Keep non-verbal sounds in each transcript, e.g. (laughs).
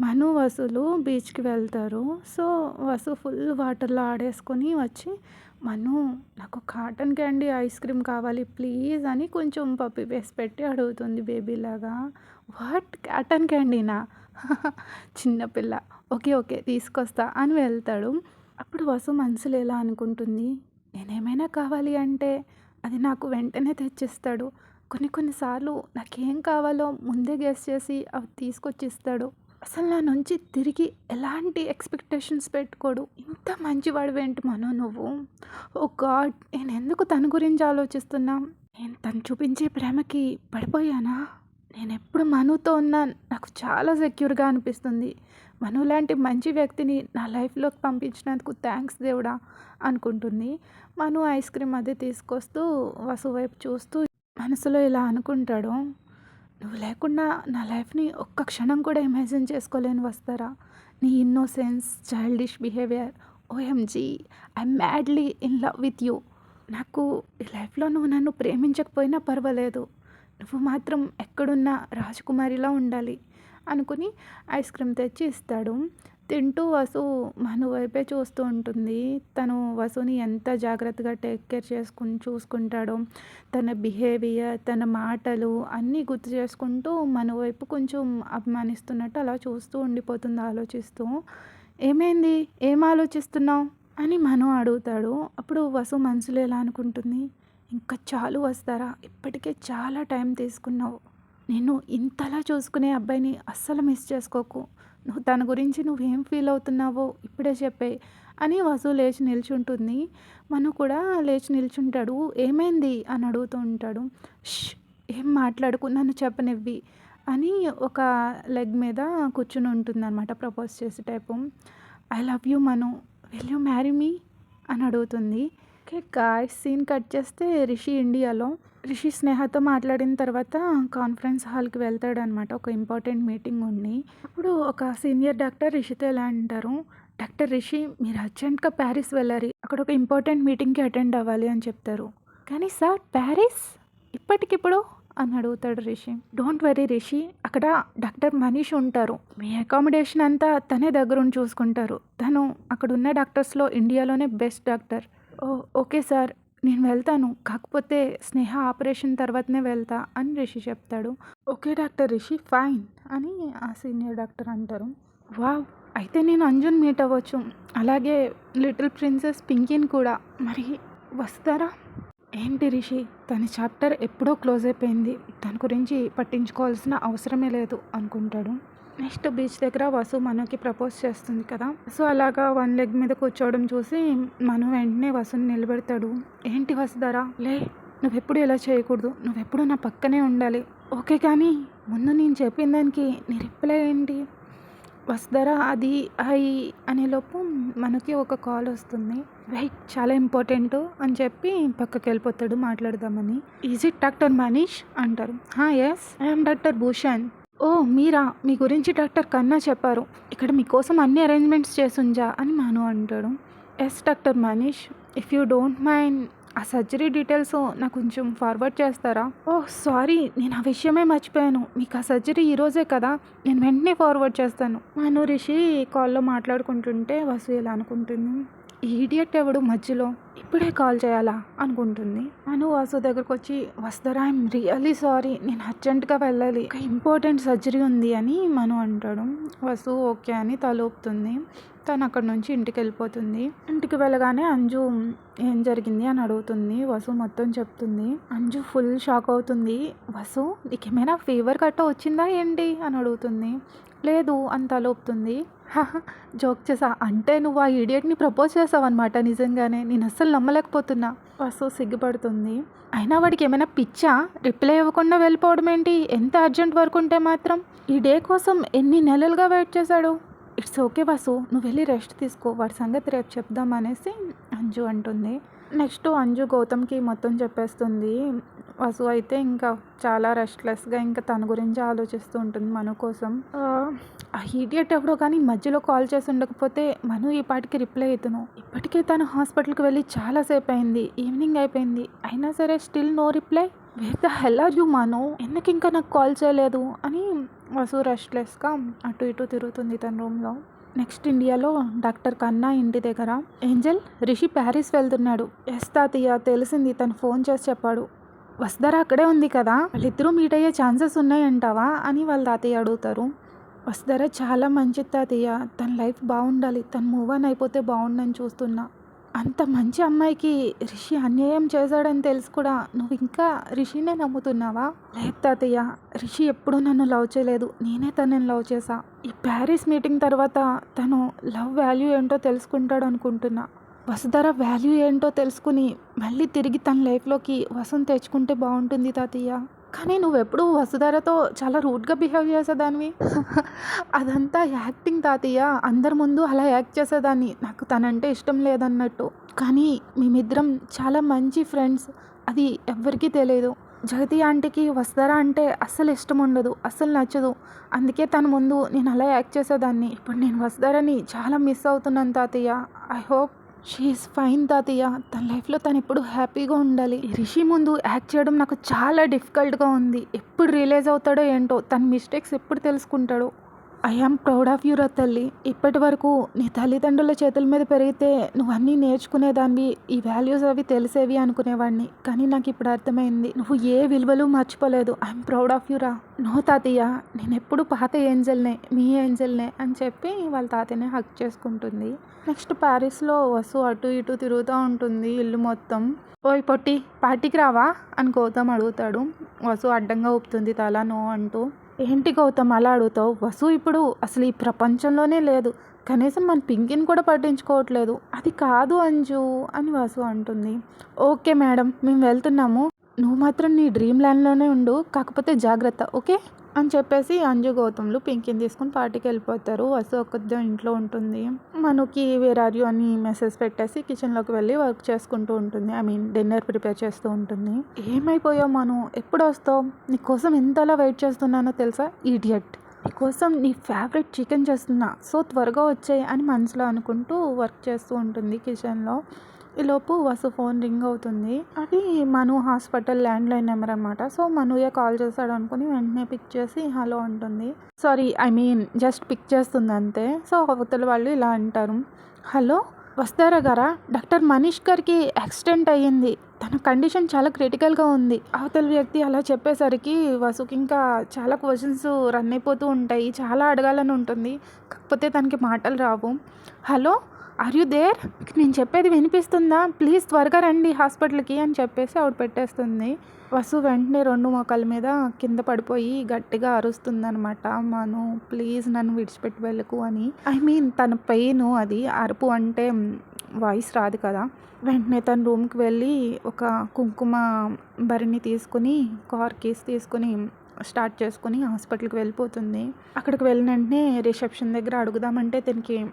మను వసులు బీచ్‌కి వెళ్తారు. సో, వసు ఫుల్ వాటర్‌లో ఆడేసుకొని వచ్చి, "మను నాకు కాటన్ క్యాండీ ఐస్ క్రీమ్ కావాలి ప్లీజ్" అని కొంచెం పప్పీ వేసి పెట్టి అడుగుతుంది బేబీలాగా. "What cotton క్యాండీనా?" (laughs) చిన్నపిల్ల "ఓకే. ఓకే. తీసుకొస్తా" అని వెళ్తాడు. అప్పుడు వసు మనసులు ఎలా అనుకుంటుంది, నేనేమైనా కావాలి అంటే అది నాకు వెంటనే తెచ్చిస్తాడు. కొన్ని కొన్ని సార్లు నాకేం కావాలో ముందే గెస్ చేసి అవి తీసుకొచ్చి ఇస్తాడు. అసలు నా నుంచి తిరిగి ఎలాంటి ఎక్స్‌పెక్టేషన్స్ పెట్టుకోడు. ఇంత మంచివాడివేంటి మనో నువ్వు? Oh god! నేనెందుకు తన గురించి ఆలోచిస్తున్నా? నేను తను చూపించే ప్రేమకి పడిపోయానా? నేను ఎప్పుడు మనుతో ఉన్నా నాకు చాలా సెక్యూర్‌గా అనిపిస్తుంది. మను లాంటి మంచి వ్యక్తిని నా లైఫ్‌లోకి పంపించినందుకు థ్యాంక్స్ దేవుడా! అనుకుంటుంది. మను ఐస్ క్రీమ్ అది తీసుకొస్తూ వసు వైపు చూస్తూ మనసులో ఇలా అనుకుంటాడు. నువ్వు లేకుండా నా లైఫ్‌ని ఒక్క క్షణం కూడా ఇమాజిన్ చేసుకోలేను వస్తారా. నీ innocence, childish behaviour OMG! I madly in love with you. నాకు ఈ లైఫ్‌లో నువ్వు నన్ను ప్రేమించకపోయినా పర్వాలేదు. నువ్వు మాత్రం ఎక్కడున్నా రాజకుమారిలా ఉండాలి అనుకుని ఐస్ క్రీమ్ తెచ్చి ఇస్తాడు. తింటూ వసు మను వైపే చూస్తూ ఉంటుంది. తను వసుని ఎంత జాగ్రత్తగా టేక్ కేర్ చేసుకుని చూసుకుంటాడో, తన బిహేవియర్, తన మాటలు అన్నీ గుర్తు చేసుకుంటూ మను వైపు కొంచెం అభిమానిస్తున్నట్టు అలా చూస్తూ ఉండిపోతుంది ఆలోచిస్తూ. "ఏమైంది? ఏం ఆలోచిస్తున్నావు?" అని మను అడుగుతాడు. అప్పుడు వసు మనసులో ఎలా అనుకుంటుంది, ఇంకా చాలు వస్తారా ఇప్పటికే చాలా టైం తీసుకున్నావు. నేను ఇంతలా చూసుకునే అబ్బాయిని అస్సలు మిస్ చేసుకోకు. నువ్వు తన గురించి నువ్వేం ఫీల్ అవుతున్నావో ఇప్పుడే చెప్పే అని వసు లేచి నిల్చుంటుంది. మను కూడా లేచి నిల్చుంటాడు. ఏమైంది? అని అడుగుతూ ఉంటాడు. ష్! ఏం మాట్లాడుకు నన్ను చెప్పనివ్వి అని ఒక లెగ్ మీద కూర్చుని ఉంటుందన్నమాట ప్రపోజ్ చేసే type. I love you Manu. Will you marry me? అని అడుగుతుంది. ఓకే గాయ్స్ సీన్ కట్ చేస్తే రిషి ఇండియాలో. రిషి స్నేహతో మాట్లాడిన తర్వాత కాన్ఫరెన్స్ హాల్‌కి వెళ్తాడనమాట. ఒక ఇంపార్టెంట్ మీటింగ్ ఉంది. అప్పుడు ఒక సీనియర్ డాక్టర్ రిషితో ఎలా అంటారు. డాక్టర్ రిషి మీరు అర్జెంట్‌గా ప్యారిస్ వెళ్ళాలి. అక్కడ ఒక ఇంపార్టెంట్ మీటింగ్‌కి అటెండ్ అవ్వాలి అని చెప్తారు. కానీ సార్ ప్యారిస్? ఇప్పటికిప్పుడు? అని అడుగుతాడు రిషి. డోంట్ వరీ రిషి అక్కడ డాక్టర్ మనీష్ ఉంటారు. మీ అకామిడేషన్ అంతా తనే దగ్గరుండి చూసుకుంటారు. తను అక్కడ ఉన్న డాక్టర్స్‌లో ఇండియాలోనే బెస్ట్ డాక్టర్. ఓహ్! Okay sir. నేను వెళ్తాను. కాకపోతే స్నేహ ఆపరేషన్ తర్వాతనే వెళ్తా అని రిషి చెప్తాడు. ఓకే డాక్టర్ రిషి ఫైన్ అని ఆ సీనియర్ డాక్టర్ అంటారు. వావ్! అయితే నేను అంజుని మీట్ అవ్వచ్చు. అలాగే లిటిల్ ప్రిన్సెస్ పింకీని కూడా. మరి వస్తారా? ఏంటి రిషి తన చాప్టర్ ఎప్పుడో క్లోజ్ అయిపోయింది. తన గురించి పట్టించుకోవాల్సిన అవసరమే లేదు అనుకుంటాడు. నెక్స్ట్ బీచ్ దగ్గర వసు మనుకి ప్రపోజ్ చేస్తుంది కదా! సో, అలాగా వన్ లెగ్ మీద కూర్చోవడం చూసి మను వెంటనే వసుని నిలబెడతాడు. ఏంటి వసుధరా లే నువ్వెప్పుడు ఇలా చేయకూడదు. నువ్వెప్పుడు నా పక్కనే ఉండాలి. ఓకే కానీ ముందు నేను చెప్పిన దానికి నీ రిప్లై ఏంటి? వసుధర అది హాయ్ అనేలోపు మనకి ఒక కాల్ వస్తుంది. వెయిట్ చాలా ఇంపార్టెంట్ అని చెప్పి పక్కకి వెళ్ళిపోతాడు మాట్లాడదామని. ఈజ్ ఇట్ డాక్టర్ మనీష్ అంటారు. హా yes I'm doctor Bhushan. Oh మీరా మీ గురించి డాక్టర్ కన్నా చెప్పారు. ఇక్కడ మీకోసం అన్ని అరేంజ్మెంట్స్ చేసుంజా అని మను అంటాడు. Yes doctor Manish if you don't mind ఆ సర్జరీ డీటెయిల్స్ నాకు కొంచెం ఫార్వర్డ్ చేస్తారా? ఓహ్ సారీ నేను ఆ విషయమే మర్చిపోయాను. మీకు ఆ సర్జరీ ఈరోజే కదా! నేను వెంటనే ఫార్వర్డ్ చేస్తాను. మను రిషి కాల్‌లో మాట్లాడుకుంటుంటే వసు ఇలా అనుకుంటుంది. ఈ ఇడియట్ ఎవడు మధ్యలో ఇప్పుడే కాల్ చేయాలా అనుకుంటుంది. మను వసు దగ్గరకొచ్చి వస్తారా ఐయామ్ రియల్లీ సారీ నేను అర్జెంట్‌గా వెళ్ళాలి. ఒక ఇంపార్టెంట్ సర్జరీ ఉంది అని మను అంటాడు. వసు ఓకే అని తలూపుతుంది తను అక్కడి నుంచి ఇంటికి వెళ్ళిపోతుంది. ఇంటికి వెళ్ళగానే అంజు ఏం జరిగింది అని అడుగుతుంది. వసు మొత్తం చెప్తుంది. అంజు ఫుల్ షాక్ అవుతుంది. వసు నీకేమైనా ఫీవర్ గట్టా వచ్చిందా ఏంటి? అని అడుగుతుంది. లేదు అని తలూపుతుంది (laughs) జోక్ చేశా. అంటే నువ్వు ఆ ఇడియట్‌ని ప్రపోజ్ చేసావన్నమాట నిజంగానే. నేను అస్సలు నమ్మలేకపోతున్నా. వసు సిగ్గుపడుతుంది. అయినా వాడికి ఏమైనా పిచ్చా? రిప్లై ఇవ్వకుండా వెళ్ళిపోవడం ఏంటి? ఎంత అర్జెంట్ వర్క్ ఉంటే మాత్రం? ఈ డే కోసం ఎన్ని నెలలుగా వెయిట్ చేశాడు? ఇట్స్ ఓకే వసు నువ్వు వెళ్ళి రెస్ట్ తీసుకో. వాడి సంగతి రేపు చెప్దాం అనేసి అంజు అంటుంది. నెక్స్ట్ అంజు గౌతమ్‌కి మొత్తం చెప్పేస్తుంది. వసు అయితే ఇంకా చాలా రెస్ట్‌లెస్‌గా ఇంకా తన గురించి ఆలోచిస్తూ ఉంటుంది మను కోసం. ఆ ఇడియట్ ఎవడో కానీ మధ్యలో కాల్ చేసి ఉండకపోతే మను ఈ పాటికి రిప్లై ఇతను. ఇప్పటికే తను హాస్పిటల్‌కి వెళ్ళి చాలాసేపు అయింది. ఈవినింగ్ అయిపోయింది. అయినా సరే still no reply. Where the hell are you Manu? ఎందుకు ఇంకా నాకు కాల్ చేయలేదు? అని వసు రెస్ట్లెస్గా అటు ఇటు తిరుగుతుంది తన రూమ్లో. నెక్స్ట్ ఇండియాలో డాక్టర్ కన్నా ఇంటి దగ్గర. ఏంజల్ రిషి ప్యారిస్ వెళ్తున్నాడు. ఎస్ తాతయ్య తెలిసింది. తను ఫోన్ చేసి చెప్పాడు. వసుధర అక్కడే ఉంది కదా? వాళ్ళిద్దరూ మీట్ అయ్యే ఛాన్సెస్ ఉన్నాయంటావా? అని వాళ్ళ తాతయ్య అడుగుతారు. వసుధర చాలా మంచిది తాతయ్య. తన లైఫ్ బాగుండాలి. తను మూవ్ ఆన్ అయిపోతే బాగుండని చూస్తున్నా. అంత మంచి అమ్మాయికి రిషి అన్యాయం చేశాడని తెలిసి కూడా. నువ్వు ఇంకా రిషినే నమ్ముతున్నావా? లేదు తాతయ్య. రిషి ఎప్పుడూ నన్ను లవ్ చేయలేదు. నేనే తనని లవ్ చేశా. ఈ ప్యారిస్ మీటింగ్ తర్వాత తను లవ్ వాల్యూ ఏంటో తెలుసుకుంటాడు అనుకుంటున్నా. వసుధర వాల్యూ ఏంటో తెలుసుకుని మళ్ళీ తిరిగి తన లైఫ్లోకి వసం తెచ్చుకుంటే బాగుంటుంది తాతయ్య. కానీ నువ్వెప్పుడు వసుధరతో చాలా రూడ్గా బిహేవ్ చేసేదానివి? (laughs) అదంతా యాక్టింగ్ తాతయ్య. అందరి ముందు అలా యాక్ట్ చేసేదాన్ని. నాకు తనంటే ఇష్టం లేదన్నట్టు. కానీ మేమిద్దరం చాలా మంచి ఫ్రెండ్స్. అది ఎవ్వరికీ తెలియదు జగతి ఆంటీకి వసుధర అంటే అస్సలు ఇష్టం ఉండదు అస్సలు నచ్చదు. అందుకే తన ముందు నేను అలా యాక్ట్ చేసేదాన్ని. ఇప్పుడు నేను వసుధరని చాలా మిస్ అవుతున్నాను తాతయ్య. ఐ హోప్ షీఈస్ ఫైన్ తాతయ్య. తన లైఫ్లో తను ఎప్పుడు హ్యాపీగా ఉండాలి. రిషి ముందు యాక్ట్ చేయడం నాకు చాలా డిఫికల్ట్గా ఉంది. ఎప్పుడు రియలైజ్ అవుతాడో ఏంటో తన మిస్టేక్స్ ఎప్పుడు తెలుసుకుంటాడో ఐ ఆమ్ ప్రౌడ్ ఆఫ్ యూరా తల్లి ఇప్పటి వరకు నీ తల్లిదండ్రుల చేతుల మీద పెరిగితే నువ్వు అన్నీ నేర్చుకునేదానివి ఈ వాల్యూస్ అవి తెలిసేవి అనుకునేవాడిని. కానీ నాకు ఇప్పుడు అర్థమైంది నువ్వు ఏ విలువలు మర్చిపోలేదు. ఐఎమ్ ప్రౌడ్ ఆఫ్ యూరా నో తాతయ్య నేను ఎప్పుడు పాత ఏంజల్నే మీ ఏంజల్నే అని చెప్పి వాళ్ళ తాతనే హక్ చేసుకుంటుంది. నెక్స్ట్ ప్యారిస్లో వసు అటు ఇటు తిరుగుతూ ఉంటుంది ఇల్లు మొత్తం. ఓయ్ పొట్టి పార్టీకి రావా? అని గౌతమ్ అడుగుతాడు. వసు అడ్డంగా ఊపుతుంది తల నో అంటూ. ఏంటి గౌతమ్ అలా అడుగుతావు? వసు ఇప్పుడు అసలు ఈ ప్రపంచంలోనే లేదు. కనీసం మన పింకిని కూడా పట్టించుకోవట్లేదు. అది కాదు అంజు అని వసు అంటుంది. ఓకే మేడం మేము వెళ్తున్నాము. నువ్వు మాత్రం నీ డ్రీమ్ ల్యాండ్లోనే ఉండు. కాకపోతే జాగ్రత్త ఓకే? అని చెప్పేసి అంజు గౌతమ్లు పింకిని తీసుకుని పార్టీకి వెళ్ళిపోతారు. వసు ఒక్కదే ఇంట్లో ఉంటుంది. మనకి వేరారు అని మెసేజ్ పెట్టేసి కిచెన్లోకి వెళ్ళి వర్క్ చేసుకుంటూ ఉంటుంది. ఐ మీన్ డిన్నర్ ప్రిపేర్ చేస్తూ ఉంటుంది. ఏమైపోయావు మను? ఎప్పుడు వస్తావు? నీకోసం ఎంతలా వెయిట్ చేస్తున్నానో తెలుసా? ఈడియట్ నీకోసం నీ ఫేవరెట్ చికెన్ చేస్తున్నా. సో త్వరగా వచ్చాయి అని మనసులో అనుకుంటూ వర్క్ చేస్తూ ఉంటుంది కిచెన్లో ఈలోపు వసు ఫోన్ రింగ్ అవుతుంది. అది Manu hospital land line number అనమాట సో మనుయే కాల్ చేశాడు అనుకుని వెంటనే పిక్ చేసి హలో అంటుంది. Sorry I mean just pick చేస్తుంది అంతే. సో అవతల వాళ్ళు ఇలా అంటారు. హలో వస్తారా గారా? డాక్టర్ మనీష్ గారికి యాక్సిడెంట్ అయ్యింది. తన కండిషన్ చాలా క్రిటికల్గా ఉంది. అవతల వ్యక్తి అలా చెప్పేసరికి వసుకి ఇంకా చాలా క్వశ్చన్స్ రన్ అయిపోతూ ఉంటాయి. చాలా అడగాలని ఉంటుంది. కాకపోతే తనకి మాటలు రావు. హలో ఆర్ యూ దేర్ నేను చెప్పేది వినిపిస్తుందా? ప్లీజ్ త్వరగా రండి హాస్పిటల్కి అని చెప్పేసి ఆవిడ పెట్టేస్తుంది. వసు వెంటనే రెండు మోకాల మీద కింద పడిపోయి గట్టిగా అరుస్తుంది అనమాట ప్లీజ్ నన్ను విడిచిపెట్టి వెళ్ళకు అని. ఐ మీన్ తన పెయిన్ అది అరుపు అంటే వాయిస్ రాదు కదా. వెంటనే తన రూమ్కి వెళ్ళి ఒక కుంకుమ బరిని తీసుకుని కార్ కేస్ తీసుకుని స్టార్ట్ చేసుకుని హాస్పిటల్కి వెళ్ళిపోతుంది. అక్కడికి వెళ్ళిన వెంటనే రిసెప్షన్ దగ్గర అడుగుదామంటే తనకి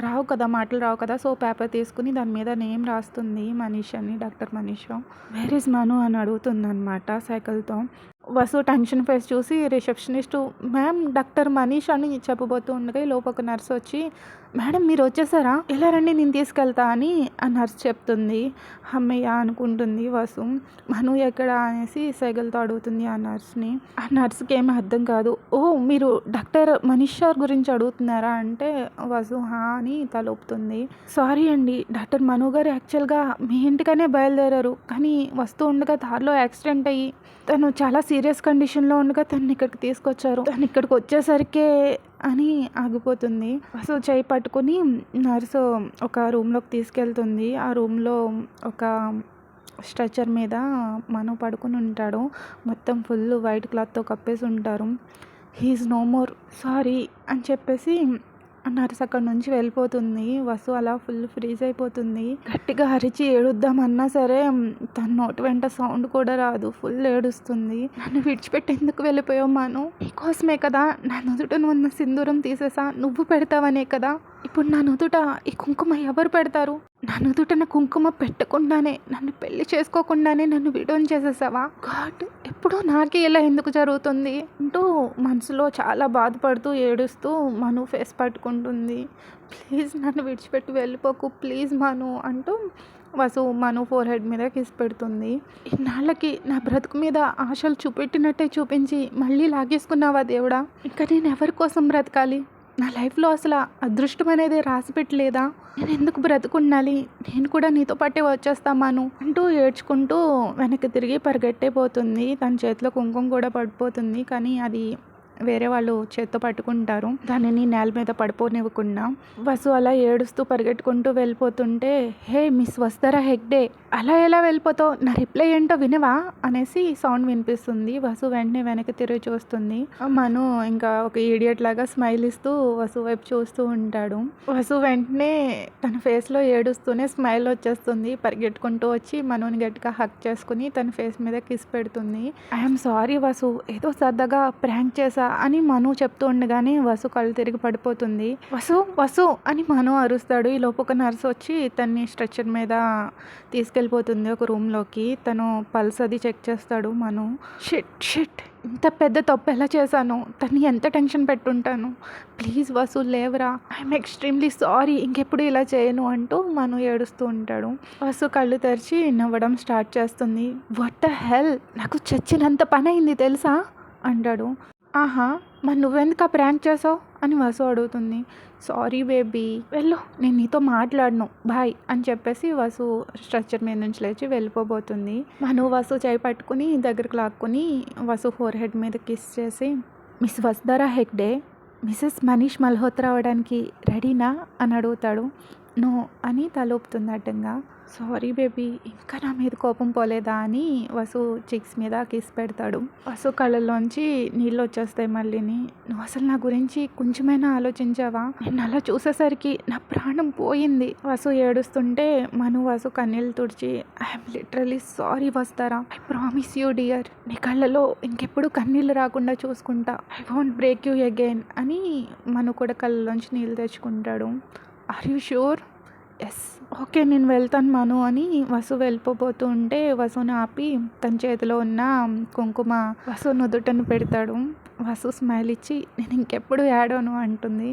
రావు కదా మాటలు రావు కదా. సో పేపర్ తీసుకుని దాని మీద నేమ్ రాస్తుంది మనీష్ అని doctor Manish. Where is Manu అని అడుగుతుంది అనమాట సైకిల్తో. వసు టెన్షన్ ఫేస్ చూసి రిసెప్షనిస్ట్ మ్యామ్ డాక్టర్ మనీష్ అని చెప్పబోతూ ఉండగా లోపు ఒక నర్స్ వచ్చి మేడం మీరు వచ్చేసారా? ఎలా రండి నేను తీసుకెళ్తా అని ఆ నర్స్ చెప్తుంది. అమ్మయ్య అనుకుంటుంది వసు. మను ఎక్కడ? అనేసి సైకిల్తో అడుగుతుంది ఆ నర్స్ని. ఆ నర్స్కి ఏమీ అర్థం కాదు. ఓ మీరు డాక్టర్ మనీష్ సార్ గురించి అడుగుతున్నారా? అంటే వసు హా అని తలుపుతుంది సారీ అండి డాక్టర్ మను గారు యాక్చువల్గా మీ ఇంటికనే బయలుదేరారు. కానీ వస్తూ ఉండగా దారిలో యాక్సిడెంట్ అయ్యి తను చాలా సీరియస్ కండిషన్లో ఉండగా తను ఇక్కడికి తీసుకొచ్చారు. తను ఇక్కడికి వచ్చేసరికే అని ఆగిపోతుంది. సో చేయి పట్టుకుని నర్సు ఒక రూమ్లోకి తీసుకెళ్తుంది. ఆ రూమ్లో ఒక స్ట్రెచర్ మీద మనం పడుకుని ఉంటాడు. మొత్తం ఫుల్ వైట్ క్లాత్తో కప్పేసి ఉంటారు. హీఈస్ నో మోర్ సారీ అని చెప్పేసి నర్స్ అక్కడ నుంచి వెళ్ళిపోతుంది. వసు అలా ఫుల్ ఫ్రీజ్ అయిపోతుంది. గట్టిగా అరిచి ఏడుద్దామన్నా సరే తన నోటి వెంట సౌండ్ కూడా రాదు. ఫుల్ ఏడుస్తుంది. నన్ను విడిచిపెట్టి ఎందుకు వెళ్ళిపోయావు మాను. నీకోసమే కదా నా నుదుట ఉన్న సింధూరం తీసేసా. నువ్వు పెడతావనే కదా. ఇప్పుడు నా నుదుట ఈ కుంకుమ ఎవరు పెడతారు? నా నుదుటన కుంకుమ పెట్టకుండానే నన్ను పెళ్ళి చేసుకోకుండానే నన్ను విడోన్ చేసేసావా? గాడ్ ఎప్పుడో నాకే ఇలా ఎందుకు జరుగుతుంది? అంటూ మనసులో చాలా బాధపడుతూ ఏడుస్తూ మను ఫేస్ పట్టుకుంటుంది. ప్లీజ్ నన్ను విడిచిపెట్టి వెళ్ళిపోకు ప్లీజ్ మను అంటూ వసు మను ఫోర్ హెడ్ మీద కిస్ పెడుతుంది. ఇన్నాళ్ళకి నా బ్రతుకు మీద ఆశలు చూపెట్టినట్టే చూపించి మళ్ళీ లాగేసుకున్నావా దేవుడా? ఇంకా నేను ఎవరి కోసం బ్రతకాలి? నా లైఫ్లో అసలు అదృష్టం అనేది రాసి పెట్టలేదా? నేను ఎందుకు బ్రతుకుండాలి నేను కూడా నీతో పాటే వచ్చేస్తామాను అంటూ ఏడ్చుకుంటూ వెనక్కి తిరిగి పరిగెట్టే పోతుంది తన చేతిలో కుంకుమ కూడా పడిపోతుంది. కానీ అది వేరే వాళ్ళు చేత్తో పట్టుకుంటారు. దానిని నేల మీద పడిపోనివ్వకుండా వసు అలా ఏడుస్తూ పరిగెట్టుకుంటూ వెళ్ళిపోతుంటే హే మిస్ వస్తారా హెగ్డే అలా ఎలా వెళ్ళిపోతావు? నా రిప్లై ఏంటో వినవా? అనేసి సౌండ్ వినిపిస్తుంది. వసు వెంటనే వెనక్కి తిరిగి చూస్తుంది. మను ఇంకా ఒక ఈడియట్ లాగా స్మైల్ ఇస్తూ వసు వైపు చూస్తూ ఉంటాడు. వసు వెంటనే తన ఫేస్లో ఏడుస్తూనే స్మైల్ వచ్చేస్తుంది. పరిగెట్టుకుంటూ వచ్చి మనుని గట్టిగా హక్ చేసుకుని తన ఫేస్ మీద కిస్ పెడుతుంది. I'm sorry Vasu. ఏదో సరదాగా ప్రాంక్ వస్తా అని మను చెప్తూ ఉండగానే వసు కళ్ళు తిరిగి పడిపోతుంది. వసు వసు అని మను అరుస్తాడు. ఈ లోపు ఒక నర్స్ వచ్చి తన్ని స్ట్రెచ్చర్ మీద తీసుకెళ్ళిపోతుంది ఒక రూమ్లోకి తను పల్స్ అది చెక్ చేస్తాడు మను. షిట్ షిట్ ఇంత పెద్ద తప్పు ఎలా చేశాను? తన్ని ఎంత టెన్షన్ పెట్టుంటాను? ప్లీజ్ వసు లేవరా. ఐఎమ్ ఎక్స్ట్రీమ్లీ సారీ ఇంకెప్పుడు ఇలా చేయను అంటూ మను ఏడుస్తూ ఉంటాడు. వసు కళ్ళు తెరిచి నవ్వడం స్టార్ట్ చేస్తుంది. What the hell? నాకు చచ్చినంత పని అయింది తెలుసా? అంటాడు. ఆహా మరి నువ్వెందుకు ఆ ప్రాంక్ చేసావు? అని వసు అడుగుతుంది. Sorry baby. వెళ్ళు. నేను నీతో మాట్లాడను. బాయ్ అని చెప్పేసి వసు స్ట్రక్చర్ మీద నుంచి లేచి వెళ్ళిపోబోతుంది. మను వసు చేయి పట్టుకుని దగ్గరకు లాక్కుని వసు ఫోర్ హెడ్ మీద కిస్ చేసి మిస్ వస్దారా హెగ్డే మిస్సెస్ మనీష్ మల్హోత్రా అవడానికి రెడీనా? అని అడుగుతాడు. నో అని తలూపుతుంది అడ్డంగా. సారీ బేబీ ఇంకా నా మీద కోపం పోలేదా అని వసు చిక్స్ మీద కిస్ పెడతాడు. వసు కళ్ళల్లోంచి నీళ్ళు వచ్చేస్తాయి మళ్ళీని నువ్వు అసలు నా గురించి కొంచెమైనా ఆలోచించావా? నేను అలా చూసేసరికి నా ప్రాణం పోయింది. వసు ఏడుస్తుంటే మను వసు కన్నీళ్ళు తుడిచి I'm literally sorry Vasudhara? I promise you dear నీ కళ్ళలో ఇంకెప్పుడు కన్నీళ్ళు రాకుండా చూసుకుంటా. I want break you again అని మను కూడా కళ్ళలోంచి నీళ్ళు తెచ్చుకుంటాడు. Are you sure yes okay నేను వెళ్తాను మను అని వసు వెళ్ళిపోబోతూ ఉంటే వసుని ఆపి తన చేతిలో ఉన్న కుంకుమ వసు నుదుటను పెడతాడు. వసు స్మైల్ ఇచ్చి నేను ఇంకెప్పుడు ఏడవను అంటుంది.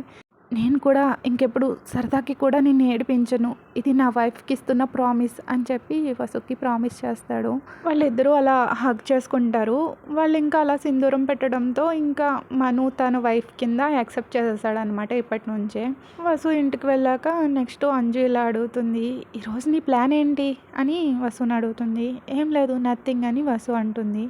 నేను కూడా ఇంకెప్పుడు సరదాకి కూడా నిన్ను ఏడిపించను. ఇది నా వైఫ్కి ఇస్తున్న ప్రామిస్ అని చెప్పి వసుకి ప్రామిస్ చేస్తాడు. వాళ్ళిద్దరూ అలా హగ్ చేసుకుంటారు. వాళ్ళు ఇంకా అలా సింధూరం పెట్టడంతో ఇంకా మను తన వైఫ్ కింద యాక్సెప్ట్ చేసేస్తాడు అనమాట ఇప్పటి నుంచే వసు ఇంటికి వెళ్ళాక నెక్స్ట్ అంజు ఇలా అడుగుతుంది ఈరోజు నీ ప్లాన్ ఏంటి? అని వసుని అడుగుతుంది. ఏం లేదు నథింగ్ అని వసు అంటుంది.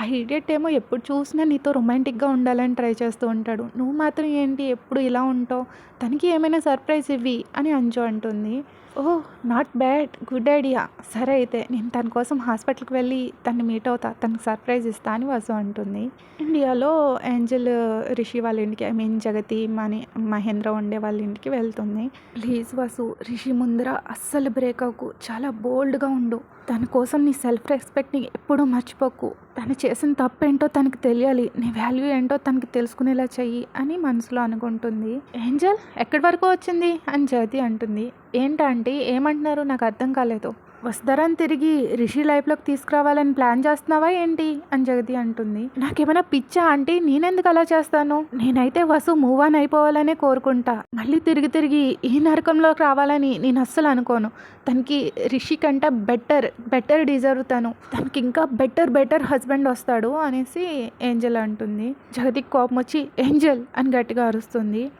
ఆ ఇడియట్ ఏమో ఎప్పుడు చూసినా నీతో రొమాంటిక్గా ఉండాలని ట్రై చేస్తూ ఉంటాడు. నువ్వు మాత్రం ఏంటి? ఎప్పుడు ఇలా ఉంటావు? తనకి ఏమైనా సర్ప్రైజ్ ఇవ్వి? అని అంజు అంటుంది. Oh not bad good idea సరే అయితే నేను తన కోసం హాస్పిటల్కి వెళ్ళి తను మీట్ అవుతా. తనకు సర్ప్రైజ్ ఇస్తా అని వసు అంటుంది. ఇండియాలో ఏంజల్ రిషి వాళ్ళ ఇంటికి ఐ మీన్ జగతి మని మహేంద్ర ఉండే వాళ్ళ ఇంటికి వెళ్తుంది. ప్లీజ్ వసు రిషి ముందర అస్సలు బ్రేక్ అవ్వకు. చాలా బోల్డ్గా ఉండు. తన కోసం నీ సెల్ఫ్ రెస్పెక్ట్ని ఎప్పుడూ మర్చిపోకు. తను చేసిన తప్పేంటో తనకి తెలియాలి. నీ వాల్యూ ఏంటో తనకి తెలుసుకునేలా చెయ్యి అని మనసులో అనుకుంటుంది. ఏంజల్ ఎక్కడి వరకు వచ్చింది? అని జగతి అంటుంది. ఏంటంటే ఏమంటున్నారు? నాకు అర్థం కాలేదు. వస్తారని తిరిగి రిషి లైఫ్లోకి తీసుకురావాలని ప్లాన్ చేస్తున్నావా ఏంటి? అని జగతి అంటుంది. నాకేమైనా పిచ్చా అంటే నేనెందుకు అలా చేస్తాను? నేనైతే వసు మూవ్ ఆన్ అయిపోవాలనే కోరుకుంటా. మళ్ళీ తిరిగి తిరిగి ఈ నరకంలోకి రావాలని నేను అస్సలు అనుకోను. తనకి రిషి కంటే బెటర్ బెటర్ డిజర్వ్ తను. తనకి ఇంకా బెటర్ బెటర్ హస్బెండ్ వస్తాడు అనేసి ఏంజల్ అంటుంది. జగతికి కోపం వచ్చి ఏంజల్ అని గట్టిగా అరుస్తుంది.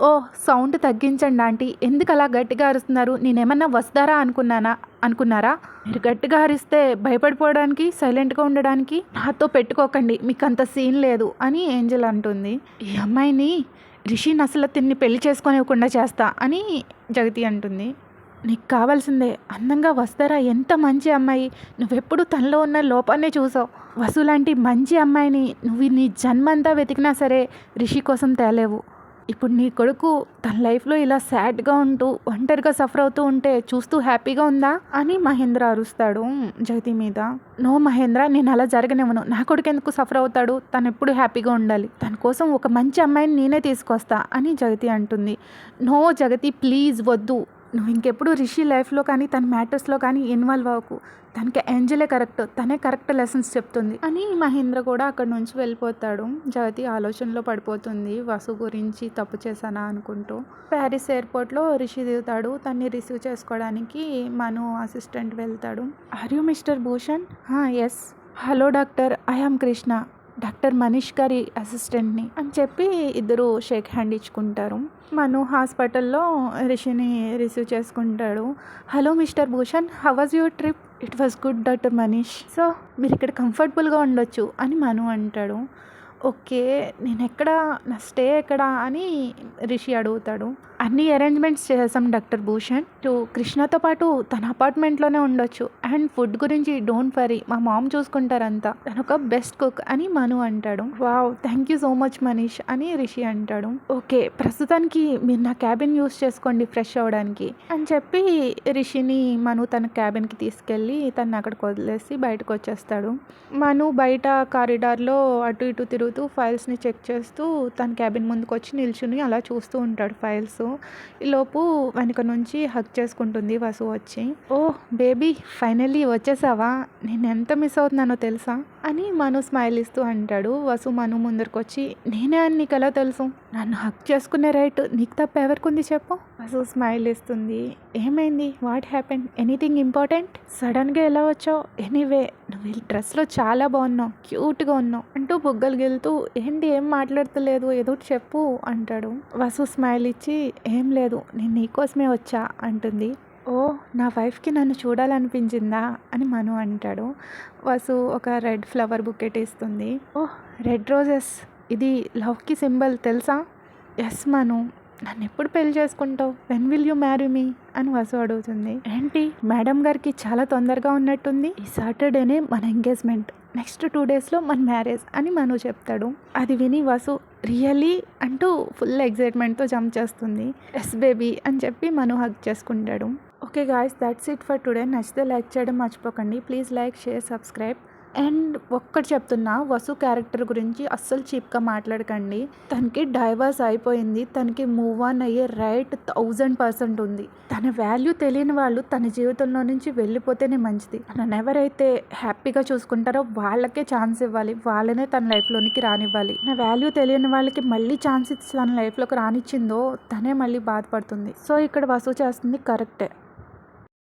ఓ సౌండ్ తగ్గించండి ఆంటీ. ఎందుకు అలా గట్టిగా అరుస్తున్నారు? నేనేమన్నా వస్తారా అనుకున్నానా? అనుకున్నారా? మీరు గట్టిగా అరిస్తే భయపడిపోవడానికి సైలెంట్గా ఉండడానికి నాతో పెట్టుకోకండి. మీకు అంత సీన్ లేదు అని ఏంజల్ అంటుంది. ఈ అమ్మాయిని? రిషిని అసలు తిన్ని పెళ్ళి చేసుకొనివ్వకుండా చేస్తా అని జగతి అంటుంది. నీకు కావాల్సిందే అందంగా వస్తారా? ఎంత మంచి అమ్మాయి. నువ్వెప్పుడు తనలో ఉన్న లోపాన్నే చూసావు. వసు లాంటి మంచి అమ్మాయిని నువ్వు నీ జన్మంతా వెతికినా సరే రిషి కోసం తేలేవు. ఇప్పుడు నీ కొడుకు తన లైఫ్లో ఇలా సాడ్గా ఉంటూ ఒంటరిగా సఫర్ అవుతూ ఉంటే చూస్తూ హ్యాపీగా ఉందా అని మహేంద్ర అరుస్తాడు జగతి మీద. నో మహేంద్ర నేను అలా జరగనివ్వను. నా కొడుకు ఎందుకు సఫర్ అవుతాడు? తను ఎప్పుడు హ్యాపీగా ఉండాలి. తన కోసం ఒక మంచి అమ్మాయిని నేనే తీసుకొస్తా అని జగతి అంటుంది. నో జగతి ప్లీజ్ వద్దు. నువ్వు ఇంకెప్పుడు రిషి లైఫ్లో కానీ తన మ్యాటర్స్లో కానీ ఇన్వాల్వ్ అవ్వకు. తనకి ఏంజలే కరెక్ట్. తనే కరెక్ట్ లెసన్స్ చెప్తుంది. అని మహేంద్ర కూడా అక్కడ నుంచి వెళ్ళిపోతాడు. జగతి ఆలోచనలో పడిపోతుంది. వసు గురించి తప్పు చేశానా అనుకుంటూ. ప్యారిస్ ఎయిర్పోర్ట్లో రిషి దిగుతాడు. తన్ని రిసీవ్ చేసుకోవడానికి మను అసిస్టెంట్ వెళ్తాడు. Are you Mr Bhushan? Yes. Hello doctor I am Krishna. Doctor Manish గారి అసిస్టెంట్ని అని చెప్పి ఇద్దరు షేక్ హ్యాండ్ ఇచ్చుకుంటారు. మను హాస్పిటల్లో రిషిని రిసీవ్ చేసుకుంటాడు. Hello Mr Bhushan how was your trip? It was good doctor Manish. So మీరు ఇక్కడ కంఫర్టబుల్గా ఉండొచ్చు అని మను అంటాడు. ఓకే నేను ఎక్కడ నా స్టే ఎక్కడ అని రిషి అడుగుతాడు. అన్ని అరేంజ్మెంట్స్ చేసాం డాక్టర్ భూషణ్. టు కృష్ణతో పాటు తన అపార్ట్మెంట్లోనే ఉండొచ్చు. అండ్ ఫుడ్ గురించి డోంట్ వరీ మా మామ్ చూసుకుంటారంతా. తను ఒక బెస్ట్ కుక్ అని మను అంటాడు. Wow thank you so much Manish అని రిషి అంటాడు. ఓకే ప్రస్తుతానికి మీరు నా క్యాబిన్ యూస్ చేసుకోండి ఫ్రెష్ అవ్వడానికి అని చెప్పి రిషిని మను తన క్యాబిన్కి తీసుకెళ్ళి తను అక్కడికి వదిలేసి బయటకు వచ్చేస్తాడు మను బయట కారిడార్లో అటు ఇటు తిరుగుతూ ఫైల్స్ని చెక్ చేస్తూ తన క్యాబిన్ ముందుకు వచ్చి నిల్చుని అలా చూస్తూ ఉంటాడు ఫైల్స్. ఈలోపు వెనుక నుంచి హక్ చేసుకుంటుంది వసు వచ్చి. ఓ బేబీ ఫైనల్లీ వచ్చేసావా? నేను ఎంత మిస్ అవుతున్నానో తెలుసా? అని మను స్మైల్ ఇస్తూ అంటాడు. వసు మను ముందరికి వచ్చి నేనే అని నీకు ఎలా తెలుసు? నన్ను హక్ చేసుకునే రైట్ నీకు తప్ప ఎవరికి ఉంది చెప్పు? వసు స్మైల్ ఇస్తుంది ఏమైంది? వాట్ హ్యాపెన్ ఎనీథింగ్ ఇంపార్టెంట్ సడన్గా ఎలా వచ్చావు? ఎనీవే నువ్వు ఈ డ్రెస్లో చాలా బాగున్నావు. క్యూట్గా ఉన్నావు. అంటూ బుగ్గలు గెలుతూ ఏంటి ఏం మాట్లాడతలేదు? ఏదో చెప్పు అంటాడు. వసు స్మైల్ ఇచ్చి ఏం లేదు నేను నీకోసమే వచ్చా అంటుంది. ఓ నా వైఫ్కి నన్ను చూడాలనిపించిందా? అని మను అంటాడు. వసు ఒక రెడ్ ఫ్లవర్ బుకెట్ ఇస్తుంది ఓ రెడ్ రోజెస్ ఇది లవ్కి సింబల్ తెలుసా? ఎస్ మను నన్ను ఎప్పుడు పెళ్ళి చేసుకుంటావు? When will you marry me అని వసు అడుగుతుంది. ఏంటి? మేడం గారికి చాలా తొందరగా ఉన్నట్టుంది. ఈ సాటర్డేనే మన ఎంగేజ్మెంట్. నెక్స్ట్ టూ డేస్లో మన మ్యారేజ్ అని మను చెప్తాడు. అది విని వసు రియలీ అంటూ ఫుల్ ఎగ్జైట్మెంట్తో జంప్ చేస్తుంది. ఎస్ బేబీ అని చెప్పి మను హక్ చేసుకుంటాడు. Okay guys that's it for today. నచ్చితే లైక్ చేయడం మర్చిపోకండి. Please like share subscribe. And ఒక్కటి చెప్తున్నా వసు క్యారెక్టర్ గురించి అస్సలు చీప్గా మాట్లాడకండి. తనకి డైవర్స్ అయిపోయింది. తనకి మూవ్ ఆన్ అయ్యే రైట్ థౌజండ్ పర్సెంట్ ఉంది. తన వాల్యూ తెలియని వాళ్ళు తన జీవితంలో నుంచి వెళ్ళిపోతేనే మంచిది. తనను ఎవరైతే హ్యాపీగా చూసుకుంటారో వాళ్ళకే ఛాన్స్ ఇవ్వాలి. వాళ్ళనే తన లైఫ్లోనికి రానివ్వాలి. నా వాల్యూ తెలియని వాళ్ళకి మళ్ళీ ఛాన్స్ ఇచ్చి తన లైఫ్లోకి రానిచ్చిందో తనే మళ్ళీ బాధపడుతుంది. సో ఇక్కడ వసూ చేస్తుంది కరెక్టే.